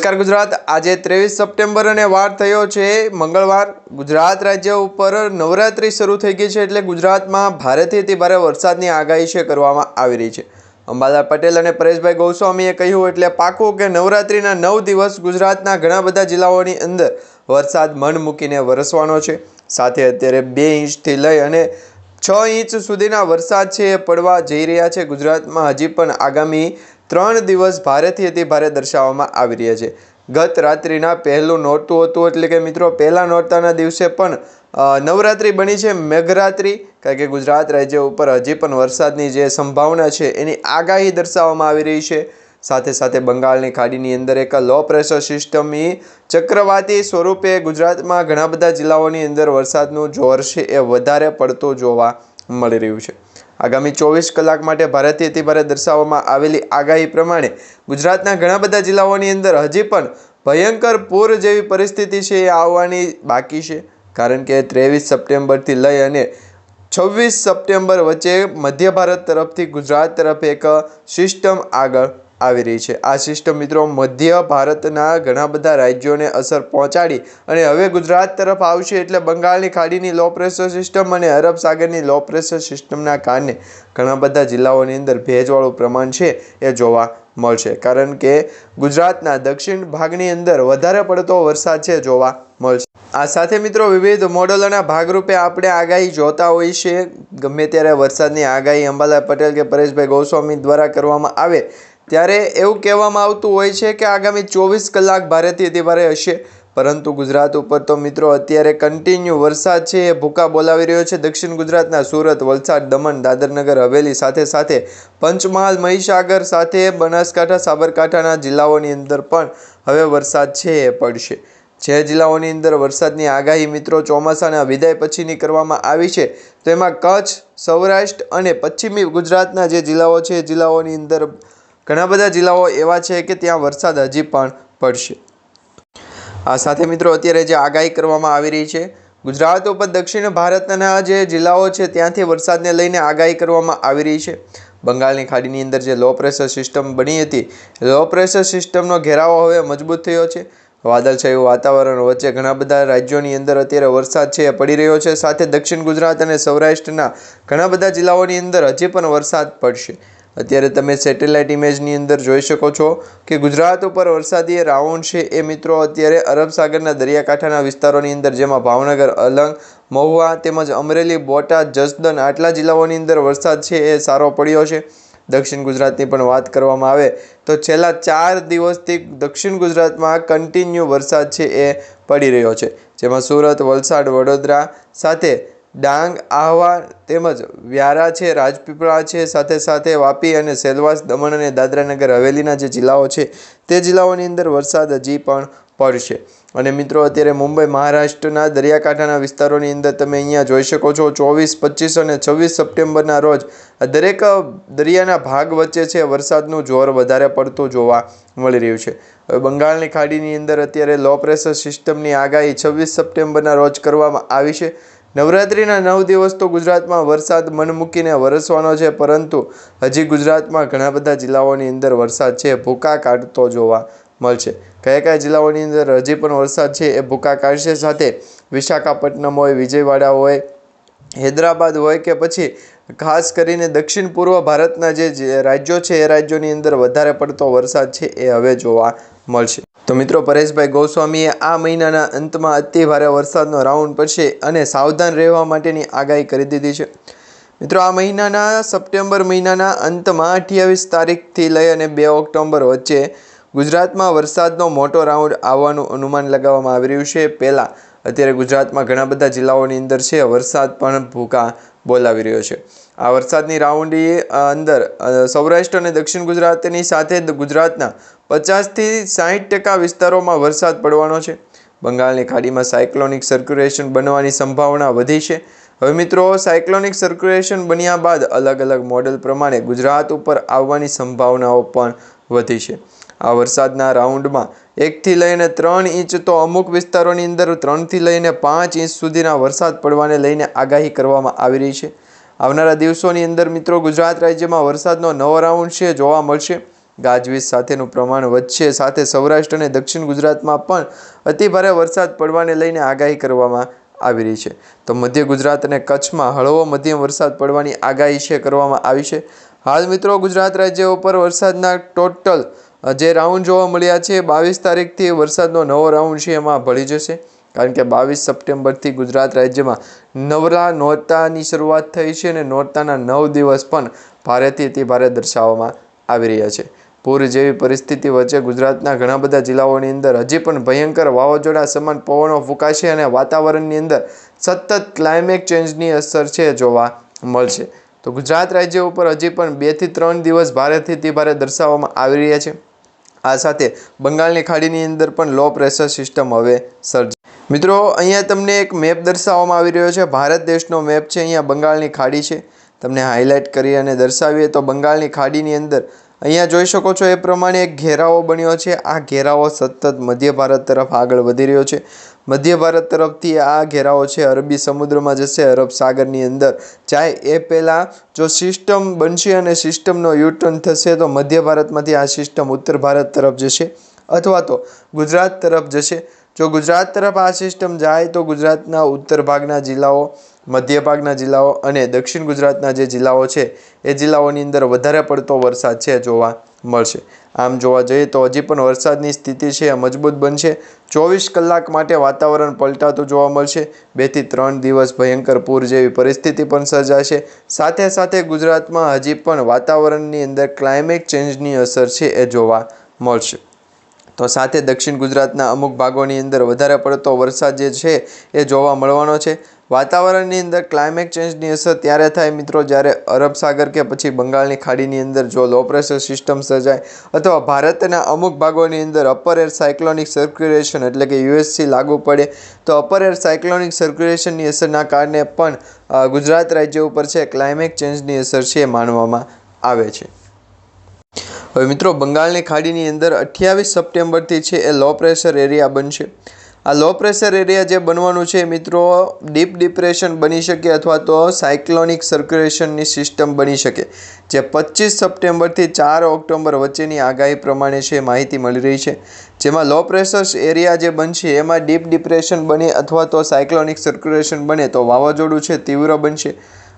નમસ્કાર ગુજરાત. આજે ત્રેવીસ સપ્ટેમ્બર અને વાર થયો છે. મંગળવાર ગુજરાત રાજ્ય ઉપર નવરાત્રિ શરૂ થઈ ગઈ છે એટલે ગુજરાતમાં ભારેથી અતિ ભારે વરસાદની આગાહી છે કરવામાં આવી રહી છે. અંબાદા પટેલ અને પરેશભાઈ ગોસ્વામીએ કહ્યું એટલે પાકું કે નવરાત્રિના નવ દિવસ ગુજરાતના ઘણા બધા જિલ્લાઓની અંદર વરસાદ મન મૂકીને વરસવાનો છે. સાથે અત્યારે બે ઇંચથી લઈ અને છ ઇંચ સુધીના વરસાદ છે એ પડવા જઈ રહ્યા છે. ગુજરાતમાં હજી પણ આગામી ત્રણ દિવસ ભારેથી અતિ ભારે દર્શાવવામાં આવી રહ્યા છે. ગત રાત્રિના પહેલું નોરતું હતું એટલે કે મિત્રો પહેલા નોરતાના દિવસે પણ નવરાત્રિ બની છે મેઘરાત્રિ, કારણ કે ગુજરાત રાજ્ય ઉપર હજી પણ વરસાદની જે સંભાવના છે એની આગાહી દર્શાવવામાં આવી રહી છે. સાથે સાથે બંગાળની ખાડીની અંદર એક લો પ્રેશર સિસ્ટમની ચક્રવાતી સ્વરૂપે ગુજરાતમાં ઘણા બધા જિલ્લાઓની અંદર વરસાદનું જોર છે એ વધારે પડતું જોવા મળી રહ્યું છે. આગામી ચોવીસ કલાક માટે ભારેથી અતિભારે દર્શાવવામાં આવેલી આગાહી પ્રમાણે ગુજરાતના ઘણા બધા જિલ્લાઓની અંદર હજી પણ ભયંકર પૂર જેવી પરિસ્થિતિ છે એ આવવાની બાકી છે. કારણ કે ત્રેવીસ સપ્ટેમ્બરથી લઈ અને છવ્વીસ સપ્ટેમ્બર વચ્ચે મધ્ય ભારત તરફથી ગુજરાત તરફ એક સિસ્ટમ આગળ આવી રહી છે. આ સિસ્ટમ મિત્રો મધ્ય ભારતના ઘણા બધા રાજ્યોને અસર પહોંચાડી અને હવે ગુજરાત તરફ આવશે એટલે બંગાળની ખાડીની લો પ્રેશર સિસ્ટમ અને અરબ સાગરની લો પ્રેશર સિસ્ટમના કારણે ઘણા બધા જિલ્લાઓની અંદર ભેજવાળું પ્રમાણ છે એ જોવા મળશે. કારણ કે ગુજરાતના દક્ષિણ ભાગની અંદર વધારે પડતો વરસાદ છે જોવા મળશે. આ સાથે મિત્રો વિવિધ મોડલોના ભાગરૂપે આપણે આગાહી જોતા હોઈએ છીએ. ગમે ત્યારે વરસાદની આગાહી અંબાલાલ પટેલ કે પરેશભાઈ ગોસ્વામી દ્વારા કરવામાં આવે ત્યારે એવું કહેવામાં આવતું હોય છે કે આગામી ચોવીસ કલાક ભારેથી અતિભારે હશે. પરંતુ ગુજરાત ઉપર તો મિત્રો અત્યારે કન્ટિન્યુ વરસાદ છે, એ ભૂકા બોલાવી રહ્યો છે. દક્ષિણ ગુજરાતના સુરત, વલસાડ, દમણ, દાદરનગર, હવેલી સાથે સાથે પંચમહાલ, મહીસાગર સાથે બનાસકાંઠા, સાબરકાંઠાના જિલ્લાઓની અંદર પણ હવે વરસાદ છે એ પડશે. જે જિલ્લાઓની અંદર વરસાદની આગાહી મિત્રો ચોમાસાના વિદાય પછીની કરવામાં આવી છે, તો એમાં કચ્છ, સૌરાષ્ટ્ર અને પશ્ચિમી ગુજરાતના જે જિલ્લાઓ છે, એ જિલ્લાઓની અંદર ઘણા બધા જિલ્લાઓ એવા છે કે ત્યાં વરસાદ હજી પણ પડશે. આ સાથે મિત્રો અત્યારે જે આગાહી કરવામાં આવી રહી છે, ગુજરાત ઉપર દક્ષિણ ભારતના જે જિલ્લાઓ છે ત્યાંથી વરસાદને લઈને આગાહી કરવામાં આવી રહી છે. બંગાળની ખાડીની અંદર જે લો પ્રેશર સિસ્ટમ બની હતી લો પ્રેશર સિસ્ટમનો ઘેરાવો હવે મજબૂત થયો છે. વાદળછાયું વાતાવરણ વચ્ચે ઘણા બધા રાજ્યોની અંદર અત્યારે વરસાદ છે પડી રહ્યો છે. સાથે દક્ષિણ ગુજરાત અને સૌરાષ્ટ્રના ઘણા બધા જિલ્લાઓની અંદર હજી પણ વરસાદ પડશે. અત્યારે તમે સેટેલાઇટ ઇમેજની અંદર જોઈ શકો છો કે ગુજરાત ઉપર વરસાદી રાઉન્ડ છે. એ મિત્રો અત્યારે અરબ સાગરના દરિયાકાંઠાના વિસ્તારોની અંદર, જેમાં ભાવનગર, અલંગ, મહુવા તેમજ અમરેલી, બોટાદ જસદન આટલા જિલ્લાઓની અંદર વરસાદ છે એ સારો પડ્યો છે. દક્ષિણ ગુજરાતની પણ વાત કરવામાં આવે તો છેલ્લા ચાર દિવસથી દક્ષિણ ગુજરાતમાં કન્ટિન્યુ વરસાદ છે એ પડી રહ્યો છે. જેમાં સુરત, વલસાડ, વડોદરા સાથે ડાંગ, આહવા તેમજ વ્યારા છે, રાજપીપળા છે, સાથે સાથે વાપી અને સેલવાસ, દમણ અને દાદરાનગર હવેલીના જે જિલ્લાઓ છે, તે જિલ્લાઓની અંદર વરસાદ હજી પણ પડશે. અને મિત્રો, અત્યારે મુંબઈ, મહારાષ્ટ્રના દરિયાકાંઠાના વિસ્તારોની અંદર તમે અહીંયા જોઈ શકો છો, ચોવીસ, પચીસ અને છવ્વીસ સપ્ટેમ્બરના રોજ દરેક દરિયાના ભાગ વચ્ચે છે, વરસાદનું જોર વધારે પડતું જોવા મળી રહ્યું છે. હવે બંગાળની ખાડીની અંદર અત્યારે લો પ્રેશર સિસ્ટમની આગાહી છવ્વીસ સપ્ટેમ્બરના રોજ કરવામાં આવી છે. નવરાત્રિના નવ દિવસ તો ગુજરાતમાં વરસાદ મન મૂકીને વરસવાનો છે, પરંતુ હજી ગુજરાતમાં ઘણા બધા જિલ્લાઓની અંદર વરસાદ છે, ભૂકા કાઢતો જોવા મળશે. કયા કયા જિલ્લાઓની અંદર હજી પણ વરસાદ છે, એ ભૂકા કાઢશે સાથે વિશાખાપટ્ટનમ હોય વિજયવાડા હોય હૈદરાબાદ હોય કે પછી ખાસ કરીને દક્ષિણ પૂર્વ ભારતના જે રાજ્યો છે, એ રાજ્યોની અંદર વધારે પડતો વરસાદ છે, એ હવે જોવા મળશે. તો મિત્રો પરેશભાઈ ગોસ્વામીએ આ મહિનાના અંતમાં અતિ ભારે વરસાદનો રાઉન્ડ પડશે અને સાવધાન રહેવા માટેની આગાહી કરી દીધી છે. મિત્રો આ મહિનાના સપ્ટેમ્બર મહિનાના અંતમાં અઠ્યાવીસ તારીખથી લઈ અને બે ઓક્ટોબર વચ્ચે ગુજરાતમાં વરસાદનો મોટો રાઉન્ડ આવવાનું અનુમાન લગાવવામાં આવી રહ્યું છે. પહેલાં અત્યારે ગુજરાતમાં ઘણા બધા જિલ્લાઓની અંદર છે, વરસાદ પણ ભૂકા બોલાવી રહ્યો છે. આ વરસાદની રાઉન્ડી અંદર સૌરાષ્ટ્ર અને દક્ષિણ ગુજરાતની સાથે ગુજરાતના પચાસથી સાહીઠ ટકા વિસ્તારોમાં વરસાદ પડવાનો છે. બંગાળની ખાડીમાં સાયક્લોનિક સર્ક્યુલેશન બનવાની સંભાવના વધી છે. હવે મિત્રો, સાયક્લોનિક સર્ક્યુલેશન બન્યા બાદ અલગ અલગ મોડેલ પ્રમાણે ગુજરાત ઉપર આવવાની સંભાવનાઓ પણ વધી છે. આ વરસાદના રાઉન્ડમાં એકથી લઈને ત્રણ ઇંચ તો અમુક વિસ્તારોની અંદર ત્રણથી લઈને પાંચ ઇંચ સુધીના વરસાદ પડવાને લઈને આગાહી કરવામાં આવી રહી છે. આવનારા દિવસોની અંદર મિત્રો ગુજરાત રાજ્યમાં વરસાદનો નવો રાઉન્ડ છે, જોવા મળશે. ગાજવીજ સાથેનું પ્રમાણ વધશે. સાથે સૌરાષ્ટ્ર અને દક્ષિણ ગુજરાતમાં પણ અતિભારે વરસાદ પડવાને લઈને આગાહી કરવામાં આવી રહી છે. તો મધ્ય ગુજરાત અને કચ્છમાં હળવો મધ્યમ વરસાદ પડવાની આગાહી છે, કરવામાં આવી છે. હાલ મિત્રો ગુજરાત રાજ્ય ઉપર વરસાદના ટોટલ જે રાઉન્ડ જોવા મળ્યા છે, બાવીસ તારીખથી વરસાદનો નવો રાઉન્ડ છે, એમાં ભળી જશે. કારણ કે બાવીસ સપ્ટેમ્બરથી ગુજરાત રાજ્યમાં નવરા નોરતાની શરૂઆત થઈ છે અને નોરતાના નવ દિવસ પણ ભારેથી અતિ ભારે દર્શાવવામાં આવી રહ્યા છે. પૂર જેવી પરિસ્થિતિ વચ્ચે ગુજરાતના ઘણા બધા જિલ્લાઓની અંદર હજી પણ ભયંકર વાવાઝોડા, સમાન પવનો ફૂંકાશે અને વાતાવરણની અંદર સતત ક્લાઇમેટ ચેન્જની અસર છે જોવા મળશે. તો ગુજરાત રાજ્ય ઉપર હજી પણ બેથી ત્રણ દિવસ ભારેથી અતિ ભારે દર્શાવવામાં આવી રહ્યા છે. આ સાથે બંગાળની ખાડીની અંદર પણ લો પ્રેશર સિસ્ટમ હવે સર્જ મિત્રો, અહીંયા તમને એક મેપ દર્શાવવામાં આવી રહ્યો છે. ભારત દેશનો મેપ છે. અહીંયા બંગાળની ખાડી છે. તમને હાઇલાઇટ કરી અને દર્શાવીએ તો બંગાળની ખાડીની અંદર અહીંયા જોઈ શકો છો એ પ્રમાણે એક ઘેરાવો બન્યો છે. આ ઘેરાવો સતત મધ્ય ભારત તરફ આગળ વધી રહ્યો છે. મધ્ય ભારત તરફથી આ ઘેરાવો છે. અરબી સમુદ્રમાં જશે. અરબ સાગરની અંદર જાય એ પહેલાં જો સિસ્ટમ બનશે અને સિસ્ટમનો યુટર્ન થશે તો મધ્ય ભારતમાંથી આ સિસ્ટમ ઉત્તર ભારત તરફ જશે અથવા તો ગુજરાત તરફ જશે. જો ગુજરાત તરફ આ સિસ્ટમ જાય તો ગુજરાતના ઉત્તર ભાગના જિલ્લાઓ, મધ્ય ભાગના જિલ્લાઓ અને દક્ષિણ ગુજરાતના જે જિલ્લાઓ છે, એ જિલ્લાઓની અંદર વધારે પડતો વરસાદ છે જોવા મળશે. આમ જોવા જઈએ તો હજી પણ વરસાદની સ્થિતિ છે, એ મજબૂત બનશે. ચોવીસ કલાક માટે વાતાવરણ પલટાતું જોવા મળશે. બેથી ત્રણ દિવસ ભયંકર પૂર જેવી પરિસ્થિતિ પણ સર્જાશે. સાથે સાથે ગુજરાતમાં હજી પણ વાતાવરણની અંદર ક્લાઇમેટ ચેન્જની અસર છે એ જોવા મળશે. તો સાથે દક્ષિણ ગુજરાતના અમુક ભાગોની અંદર વધારે પડતો વરસાદ જે છે એ જોવા મળવાનો છે. વાતાવરણની અંદર ક્લાઇમેટ ચેન્જની અસર ત્યારે થાય મિત્રો જ્યારે અરબ સાગર કે પછી બંગાળની ખાડીની અંદર જો લો પ્રેશર સિસ્ટમ સર્જાય અથવા ભારતના અમુક ભાગોની અંદર અપર એર સાયક્લોનિક સર્ક્યુલેશન એટલે કે યુએસસી લાગુ પડે તો અપર એર સાયક્લોનિક સર્ક્યુલેશનની અસરના કારણે પણ ગુજરાત રાજ્ય ઉપર છે ક્લાઇમેટ ચેન્જની અસર છે માનવામાં આવે છે. હવે મિત્રો, બંગાળની ખાડીની અંદર અઠ્યાવીસ સપ્ટેમ્બરથી છે એ લો પ્રેશર એરિયા બનશે. આ લો પ્રેશર એરિયા જે બનવાનું છે, મિત્રો ડીપ ડિપ્રેશન બની શકે અથવા તો સાયક્લોનિક સર્ક્યુલેશનની સિસ્ટમ બની શકે, જે પચીસ સપ્ટેમ્બરથી ચાર ઓક્ટોબર વચ્ચેની આગાહી પ્રમાણે છે માહિતી મળી રહી છે. જેમાં લો પ્રેશર એરિયા જે બનશે, એમાં ડીપ ડિપ્રેશન બને અથવા તો સાયક્લોનિક સર્ક્યુલેશન બને તો વાવાઝોડું છે, તીવ્ર બનશે.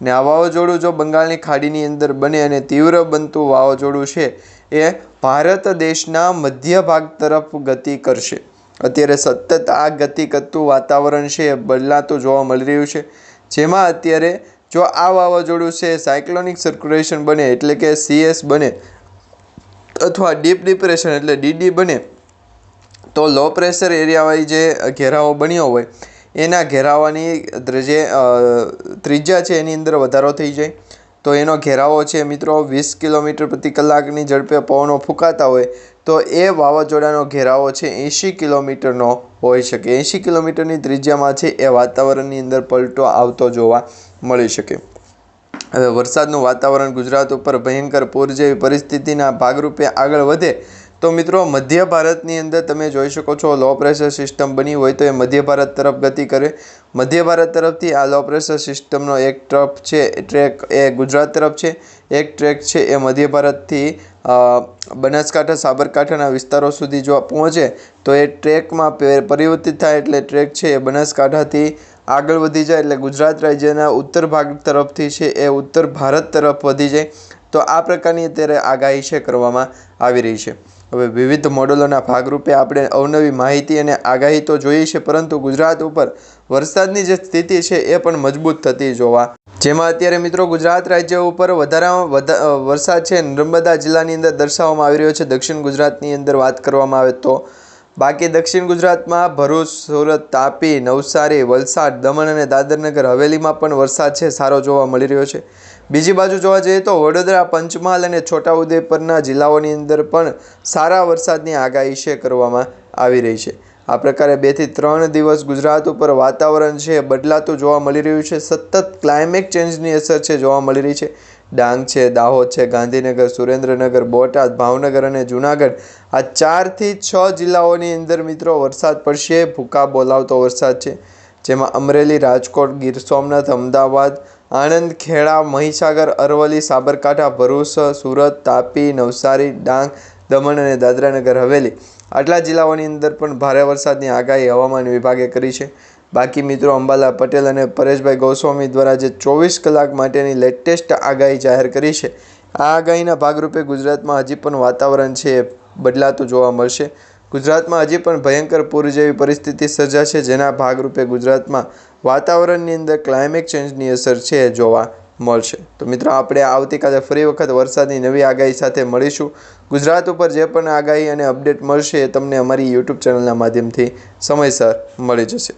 ને આ વાવાઝોડું જો બંગાળની ખાડીની અંદર બને અને તીવ્ર બનતું વાવાઝોડું છે, એ ભારત દેશના મધ્ય ભાગ તરફ ગતિ કરશે. અત્યારે સતત આ ગતિ કરતું વાતાવરણ છે, એ બદલાતું જોવા મળી રહ્યું છે. જેમાં અત્યારે જો આ વાવાઝોડું છે, સાયક્લોનિક સર્ક્યુલેશન બને એટલે કે સીએસ બને અથવા ડીપ ડિપ્રેશન એટલે ડીડી બને, તો લો પ્રેશર એરિયાવાળી જે ઘેરાવો બન્યો હોય એના ઘેરાવાની જે ત્રિજ્યા છે એની અંદર વધારો થઈ જાય. તો એનો ઘેરાવો છે મિત્રો વીસ કિલોમીટર પ્રતિ કલાકની ઝડપે પવનો ફૂંકાતા હોય, તો એ વાવાઝોડાનો ઘેરાવો છે એંશી કિલોમીટરનો હોઈ શકે. એંશી કિલોમીટરની ત્રિજ્યામાં છે એ વાતાવરણની અંદર પલટો આવતો જોવા મળી શકે. હવે વરસાદનું વાતાવરણ ગુજરાત ઉપર ભયંકર પૂર જેવી પરિસ્થિતિના ભાગરૂપે આગળ વધે તો મિત્રો, મધ્ય ભારતની અંદર તમે જોઈ શકો છો લો પ્રેશર સિસ્ટમ બની હોય તો એ મધ્ય ભારત તરફ ગતિ કરે. મધ્ય ભારત તરફથી આ લો પ્રેશર સિસ્ટમનો એક ટ્રફ છે ટ્રેક એ ગુજરાત તરફ છે. એક ટ્રેક છે, એ મધ્ય ભારતથી બનાસકાંઠા, સાબરકાંઠાના વિસ્તારો સુધી જો પહોંચે, તો એ ટ્રેકમાં પરિવર્તિત થાય એટલે ટ્રેક છે એ બનાસકાંઠાથી આગળ વધી જાય એટલે ગુજરાત રાજ્યના ઉત્તર ભાગ તરફથી છે, એ ઉત્તર ભારત તરફ વધી જાય. તો આ પ્રકારની અત્યારે આગાહી છે કરવામાં આવી રહી છે. હવે વિવિધ મોડલોના ભાગરૂપે આપણે અવનવી માહિતી અને આગાહી તો જોઈએ છે, પરંતુ ગુજરાત ઉપર વરસાદની જે સ્થિતિ છે એ પણ મજબૂત થતી જોવા જેમાં અત્યારે મિત્રો ગુજરાત રાજ્ય ઉપર વધારામાં વધા વરસાદ છે. નર્મદા જિલ્લાની અંદર દર્શાવવામાં આવી રહ્યો છે. દક્ષિણ ગુજરાતની અંદર વાત કરવામાં આવે તો બાકી દક્ષિણ ગુજરાતમાં ભરૂચ, સુરત, તાપી, નવસારી, વલસાડ, દમણ અને દાદરનગર હવેલીમાં પણ વરસાદ છે, સારો જોવા મળી રહ્યો છે. બીજી બાજુ જોવા જઈએ તો વડોદરા, પંચમહાલ અને છોટાઉદેપુરના જિલ્લાઓની અંદર પણ સારા વરસાદની આગાહી છે કરવામાં આવી રહી છે. આ પ્રકારે બેથી ત્રણ દિવસ ગુજરાત ઉપર વાતાવરણ છે, બદલાતું જોવા મળી રહ્યું છે. સતત ક્લાઇમેટ ચેન્જની અસર છે જોવા મળી રહી છે. ડાંગ છે, દાહોદ છે, ગાંધીનગર, સુરેન્દ્રનગર, બોટાદ, ભાવનગર અને જુનાગઢ આ ચારથી છ જિલ્લાઓની અંદર મિત્રો વરસાદ પડશે, ભૂકા બોલાવતો વરસાદ છે. જેમાં અમરેલી, રાજકોટ, ગીર સોમનાથ, અમદાવાદ આણંદ, ખેડા, મહીસાગર, અરવલ્લી, સાબરકાંઠા, ભરૂચ, સુરત, તાપી, નવસારી, ડાંગ, દમણ અને દાદરાનગર હવેલી. આટલા જિલ્લાઓની અંદર પણ ભારે વરસાદની આગાહી હવામાન વિભાગે કરી છે. બાકી મિત્રો, અંબાલા પટેલ અને પરેશભાઈ ગોસ્વામી દ્વારા જે ચોવીસ કલાક માટેની લેટેસ્ટ આગાહી જાહેર કરી છે, આ આગાહીના ભાગરૂપે ગુજરાતમાં હજી પણ વાતાવરણ છે એ બદલાતું જોવા મળશે. ગુજરાતમાં હજી પણ ભયંકર પૂર જેવી પરિસ્થિતિ સર્જાશે, જેના ભાગરૂપે ગુજરાતમાં વાતાવરણની અંદર ક્લાઇમેટ ચેન્જની અસર છે જોવા મળશે. તો મિત્રો, આપણે આવતીકાલે ફરી વખત વરસાદની નવી આગાહી સાથે મળીશું. ગુજરાત ઉપર જે પણ આગાહી અને અપડેટ મળશે એ તમને અમારી યુટ્યુબ ચેનલના માધ્યમથી સમયસર મળી જશે.